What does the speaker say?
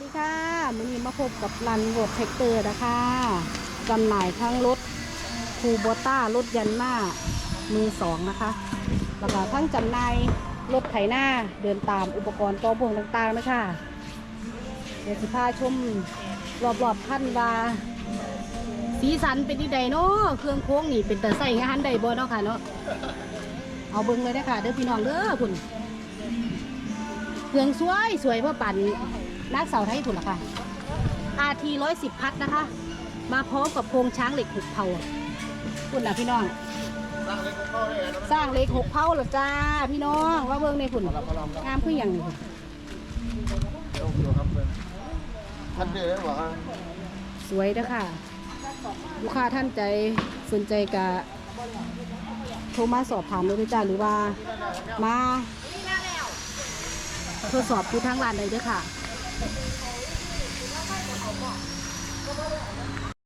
ดีค่ะวันนี้มาพบกับรันโรดแท็กเตอร์นะคะจำหน่ายทั้งรถคูโบต้ารถยันมามือสองนะคะแล้วก็ทั้งจำหน่ายรถไถหน้าเดินตามอุปกรณ์ต่อพวงต่างๆนะคะเดี๋ยวสิพาชมรอบๆขั้นว่าสีสันเป็นที่ใดเนาะเครื่องโค้งนี่เป็นแต่ใส่งานใดบ่เนาะค่ะเนาะเอาเบิ้งเลยนะคะเด้อพี่น้องเด้อคุณเครื่องสวยสวยเพื่อปั่น นักเสาไทยผุนละค่ะ RT ร้อยสิบพัดนะคะ มาพร้อมกับโครงช้างเหล็กหกเผาคุณนะพี่น้อง สร้างเหล็กหกเผาเหรอจ้า พี่น้องว่าเบิ้งในผุนงามขึ้นอหย่างหนี้ท่านเดียวได้บอกว่าสวยนะค่ะ ลูกค้าท่านใจสนใจกะโทรมาสอบถามเลยด้วยจ้าหรือว่ามาทดสอบดูทางร้านเลยเด้อค่ะ 好，我给你其他菜，好不好？给我来个。